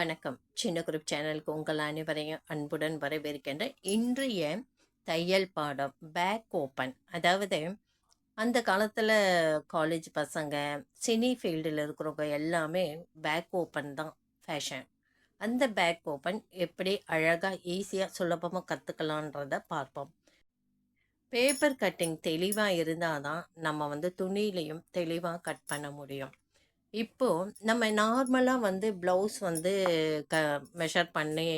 வணக்கம். சின்ன குரூப் சேனலுக்கு உங்கள் அனைவரையும் அன்புடன் வரவேற்கின்ற இன்றைய தையல் பாடம் பேக் ஓப்பன் அதாவது அந்த காலத்தில் காலேஜ் பசங்க சினி ஃபீல்டில் இருக்கிறவங்க எல்லாமே பேக் ஓப்பன் தான் ஃபேஷன் அந்த பேக் ஓப்பன் எப்படி அழகாக ஈஸியாக சுலபமாக கற்றுக்கலான்றத பார்ப்போம். பேப்பர் கட்டிங் தெளிவாக இருந்தால் தான் நம்ம வந்து துணியிலையும் தெளிவாக கட் பண்ண முடியும். இப்போது நம்ம நார்மலாக வந்து ப்ளவுஸ் வந்து க மெஷர் பண்ணி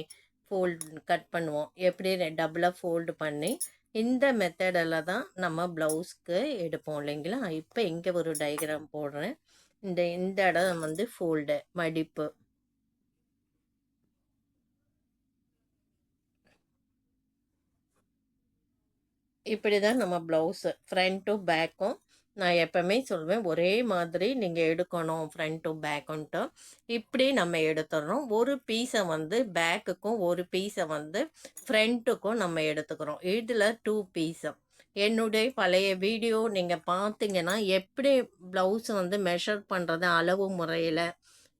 ஃபோல்ட் கட் பண்ணுவோம். எப்படி டபுளாக ஃபோல்டு பண்ணி இந்த மெத்தடில் தான் நம்ம ப்ளவுஸ்க்கு எடுப்போம் இல்லைங்களா? இப்போ இங்கே ஒரு டயக்ராம் போடுறேன். இந்த இந்த இடம் வந்து ஃபோல்டு மடிப்பு. இப்படி தான் நம்ம ப்ளவுஸு ஃப்ரண்ட்டும் பேக்கும் நான் எப்பவுமே சொல்வேன் ஒரே மாதிரி நீங்கள் எடுக்கணும் ஃப்ரண்ட் டு பேக்குன்ட்டு இப்படி நம்ம எடுத்துடுறோம் ஒரு பீஸை வந்து பேக்குக்கும் ஒரு பீஸை வந்து ஃப்ரண்ட்டுக்கும் நம்ம எடுத்துக்கிறோம். இதில் டூ பீஸை என்னுடைய பழைய வீடியோ நீங்கள் பார்த்தீங்கன்னா எப்படி ப்ளவுஸ் வந்து மெஷர் பண்ணுறது அளவு முறையில்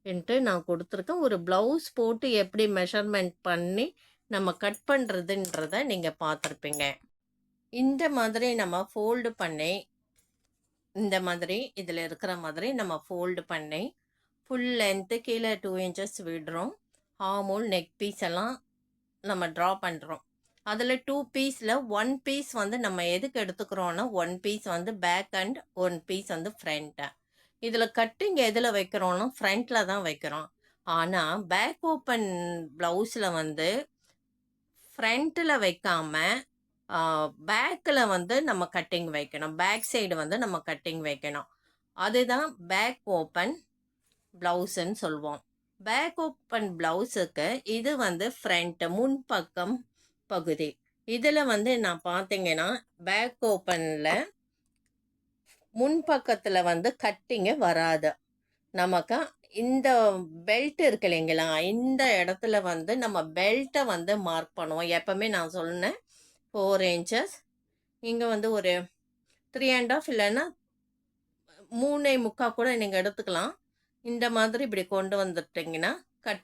ன்ட்டு நான் கொடுத்துருக்கேன். ஒரு ப்ளவுஸ் போட்டு எப்படி மெஷர்மெண்ட் பண்ணி நம்ம கட் பண்ணுறதுன்றத நீங்கள் பார்த்துருப்பீங்க. இந்த மாதிரி நம்ம ஃபோல்டு பண்ணி இந்த மாதிரி இதில் இருக்கிற மாதிரி நம்ம ஃபோல்டு பண்ணி ஃபுல் லென்த்து கீழே டூ இன்ச்சஸ் விடுறோம். ஆமூல் நெக் பீஸ் எல்லாம் நம்ம ட்ரா பண்ணுறோம் அதில் டூ பீஸில் ஒன் பீஸ் வந்து நம்ம எதுக்கு எடுத்துக்கிறோன்னா ஒன் பீஸ் வந்து பேக் அண்ட் ஒன் பீஸ் வந்து ஃப்ரண்ட்டை இதில் கட்டிங் எதில் வைக்கிறோன்னா ஃப்ரண்ட்டில் தான் வைக்கிறோம். ஆனால் பேக் ஓப்பன் ப்ளவுஸில் வந்து ஃப்ரண்ட்டில் வைக்காமல் பேக்கில் வந்து நம்ம கட்டிங் வைக்கணும். பேக் சைடு வந்து நம்ம கட்டிங் வைக்கணும். அதுதான் பேக் ஓப்பன் ப்ளவுஸுன்னு சொல்லுவோம் பேக் ஓப்பன் ப்ளவுஸுக்கு இது வந்து ஃப்ரண்ட்டு முன்பக்கம் பகுதி. இதில் வந்து நான் பார்த்தீங்கன்னா பேக் ஓப்பனில் முன்பக்கத்தில் வந்து கட்டிங்கு வராது. நமக்கு இந்த பெல்ட் இருக்கு இல்லைங்களா? இந்த இடத்துல வந்து நம்ம பெல்ட்டை வந்து மார்க் பண்ணுவோம். எப்பவுமே நான் சொன்னேன். ஃபோர் இன்ச்சஸ் இங்கே வந்து ஒரு த்ரீ அண்ட் ஆஃப் இல்லைன்னா மூணே முக்கா கூட நீங்கள் எடுத்துக்கலாம். இந்த மாதிரி இப்படி கொண்டு வந்துட்டிங்கன்னா கட்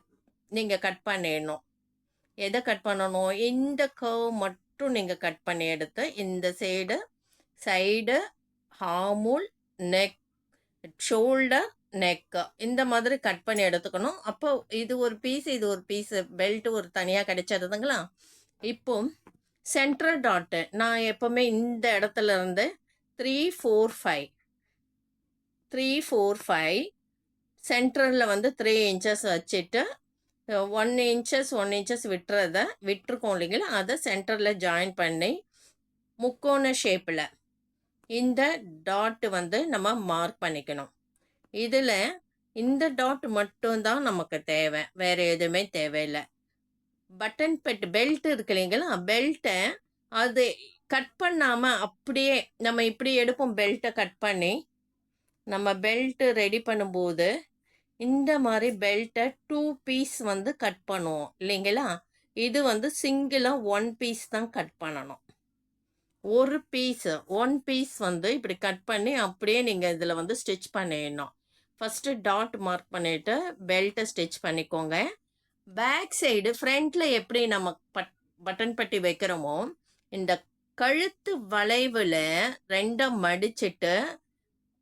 நீங்கள் கட் பண்ணிடணும். எதை கட் பண்ணணும்? இந்த கர்வ் மட்டும் நீங்கள் கட் பண்ணி எடுத்து இந்த side side armhole neck shoulder neck இந்த மாதிரி கட் பண்ணி எடுத்துக்கணும். அப்போ இது ஒரு பீஸ் இது ஒரு பீஸ் பெல்ட் ஒரு தனியாக கிடைச்சதுங்களா? இப்போ சென்ட்ரல் டாட்டு நான் எப்போவுமே இந்த இடத்துல இருந்து three four five three four five சென்ட்ரலில் வந்து த்ரீ இன்ச்சஸ் வச்சுட்டு ஒன் இன்ச்சஸ் ஒன் இன்ச்சஸ் விட்டுறத விட்டுருக்கோம் இல்லைங்களா? அதை சென்டரில் ஜாயின் பண்ணி முக்கோண ஷேப்பில் இந்த டாட் வந்து நம்ம மார்க் பண்ணிக்கணும். இதில் இந்த டாட் மட்டும்தான் நமக்கு தேவை. வேறு எதுவுமே தேவையில்லை. பட்டன் பெட் பெல்ட் இருக்கு இல்லைங்களா? பெல்ட்டை அது கட் பண்ணாமல் அப்படியே நம்ம இப்படி எடுப்போம் பெல்ட்டை கட் பண்ணி. நம்ம பெல்ட்டு ரெடி பண்ணும்போது இந்த மாதிரி பெல்ட்டை டூ பீஸ் வந்து கட் பண்ணுவோம் இல்லைங்களா? இது வந்து சிங்கிளாக ஒன் பீஸ் தான் கட் பண்ணணும். ஒரு பீஸு ஒன் பீஸ் வந்து இப்படி கட் பண்ணி அப்படியே நீங்கள் இதில் வந்து ஸ்டிச் பண்ணிடணும். ஃபஸ்ட்டு டாட் மார்க் பண்ணிவிட்டு பெல்ட்டை ஸ்டிச் பண்ணிக்கோங்க. பேக் சைடு ஃப்ரண்ட்ல எப்படி நம்ம பட் பட்டன் பட்டி வைக்கிறோமோ இந்த கழுத்து வளைவில் ரெண்டாக மடிச்சிட்டு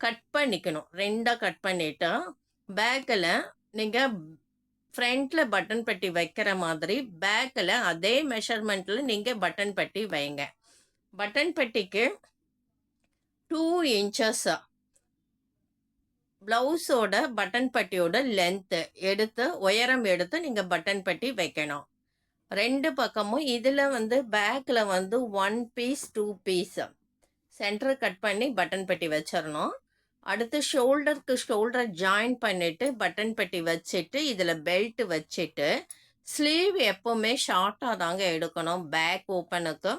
கட் பண்ணிக்கணும். ரெண்டாக கட் பண்ணிவிட்டு பேக்கில் நீங்கள் ஃப்ரண்ட்டில் பட்டன் பட்டி வைக்கிற மாதிரி பேக்கில் அதே மெஷர்மெண்ட்டில் நீங்கள் பட்டன் பட்டி வைங்க. பட்டன் பட்டிக்கு டூ இன்ச்சஸ்ஸாக ப்ளவுஸோட பட்டன் பட்டியோட லென்த்து எடுத்து உயரம் எடுத்து நீங்கள் பட்டன் பட்டி வைக்கணும். ரெண்டு பக்கமும் இதில் வந்து பேக்கில் வந்து one piece two piece centre cut பண்ணி பட்டன் பட்டி வச்சிடணும். அடுத்து ஷோல்டருக்கு ஷோல்டர் ஜாயின் பண்ணிவிட்டு பட்டன் பட்டி வச்சுட்டு இதில் பெல்ட் வச்சுட்டு ஸ்லீவ் எப்போவுமே ஷார்ட்டாக தாங்க எடுக்கணும் பேக் ஓப்பனுக்கு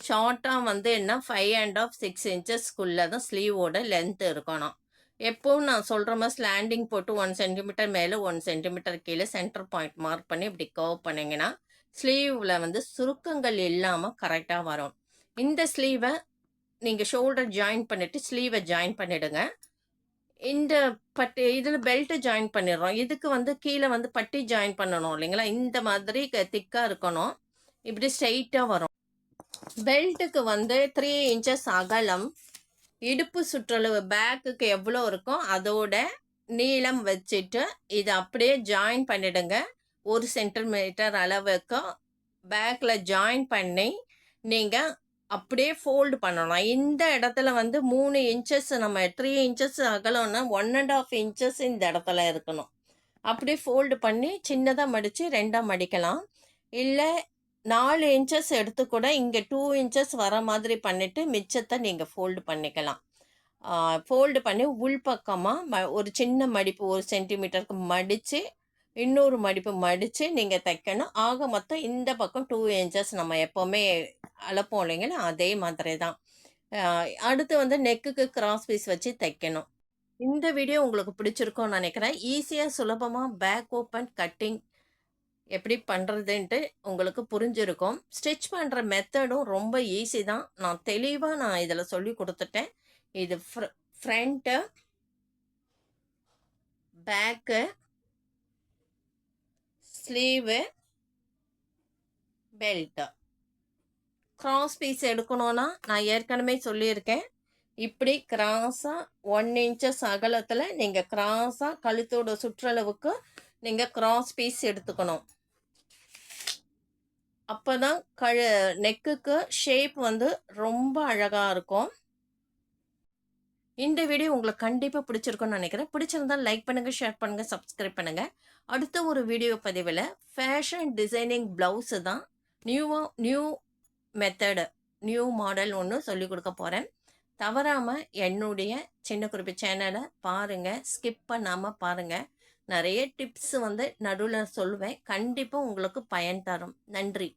ஷார்ட்டாக வந்து என்ன ஃபைவ் அண்ட் ஆஃப் சிக்ஸ் இன்ச்சஸ்க்குள்ளே தான் ஸ்லீவோட லென்த் இருக்கணும். எப்போவும் நான் சொல்கிற மாதிரி ஸ்லாண்டிங் போட்டு ஒன் சென்டிமீட்டர் மேலே ஒன் சென்டிமீட்டர் கீழே சென்டர் பாயிண்ட் மார்க் பண்ணி இப்படி கர்வ் பண்ணிங்கன்னா ஸ்லீவில் வந்து சுருக்கங்கள் இல்லாமல் கரெக்டாக வரும். இந்த ஸ்லீவை நீங்கள் ஷோல்டர் ஜாயின் பண்ணிவிட்டு ஸ்லீவை ஜாயின் பண்ணிவிடுங்க இந்த பட்டி இதில் பெல்ட்டு ஜாயின் பண்ணிடுறோம். இதுக்கு வந்து கீழே வந்து பட்டி ஜாயின் பண்ணணும் இல்லைங்களா? இந்த மாதிரி திக்காக இருக்கணும். இப்படி ஸ்ட்ரைட்டாக வரும். பெல்ட்டுக்கு வந்து த்ரீ இன்ச்சஸ் அகலம் இடுப்பு சுற்றளவு பேக்குக்கு எவ்வளோ இருக்கோ அதோட நீளம் வச்சுட்டு இதை அப்படியே ஜாயின் பண்ணிடுங்க. ஒரு சென்டிமீட்டர் அளவுக்கு பேக்கில் ஜாயின் பண்ணி நீங்கள் அப்படியே ஃபோல்டு பண்ணணும். இந்த இடத்துல வந்து மூணு இன்ச்சஸ் நம்ம த்ரீ இன்ச்சஸ் அகலம்னா ஒன் அண்ட் ஆஃப் இன்ச்சஸ் இந்த இடத்துல இருக்கணும். அப்படியே ஃபோல்டு பண்ணி சின்னதாக மடித்து ரெண்டாக மடிக்கலாம். இல்லை நாலு இன்ச்சஸ் எடுத்து கூட இங்கே டூ இன்ச்சஸ் வர மாதிரி பண்ணிவிட்டு மிச்சத்தை நீங்கள் ஃபோல்டு பண்ணிக்கலாம். ஃபோல்டு பண்ணி உள்பக்கமாக ம ஒரு சின்ன மடிப்பு ஒரு சென்டிமீட்டருக்கு மடித்து இன்னொரு மடிப்பு மடித்து நீங்கள் தைக்கணும். ஆக மொத்தம் இந்த பக்கம் டூ இன்ச்சஸ் நம்ம எப்போவுமே அளப்போம் இல்லைங்களா? அதே மாதிரி தான் அடுத்து வந்து நெக்குக்கு கிராஸ் பீஸ் வச்சு தைக்கணும். இந்த வீடியோ உங்களுக்கு பிடிச்சிருக்கோன்னு நினைக்கிறேன். ஈஸியாக சுலபமாக பேக் ஓப்பன் கட்டிங் எப்படி பண்ணுறதுன்ட்டு உங்களுக்கு புரிஞ்சிருக்கும். ஸ்டிச் பண்ணுற மெத்தடும் ரொம்ப ஈஸி தான். நான் தெளிவாக நான் இதில் சொல்லி கொடுத்துட்டேன். இது ஃப்ர front back sleeve belt. Cross piece எடுக்கணும்னா நான் ஏற்கனவே சொல்லியிருக்கேன். இப்படி கிராஸாக ஒன் இன்ச்சஸ் அகலத்தில் நீங்கள் கிராஸாக கழுத்தோட சுற்றளவுக்கு நீங்கள் கிராஸ் பீஸ் எடுத்துக்கணும். அப்போ தான் கழு நெக்குக்கு ஷேப் வந்து ரொம்ப அழகாக இருக்கும். இந்த வீடியோ உங்களுக்கு கண்டிப்பாக பிடிச்சிருக்கும்னு நினைக்கிறேன். பிடிச்சிருந்தா லைக் பண்ணுங்கள் ஷேர் பண்ணுங்கள் சப்ஸ்கிரைப் பண்ணுங்கள் அடுத்த ஒரு வீடியோ பதிவில் ஃபேஷன் டிசைனிங் ப்ளவுஸு தான் நியூவாக நியூ மெத்தடு நியூ மாடல் ஒன்று சொல்லிக் கொடுக்க போகிறேன் தவறாமல் என்னுடைய சின்ன குறிப்பு சேனலை பாருங்கள் ஸ்கிப் பண்ணாமல் பாருங்கள் நிறைய டிப்ஸ் வந்து நடுவில் சொல்லுவேன். கண்டிப்பாக உங்களுக்கு பயன் தரும். நன்றி.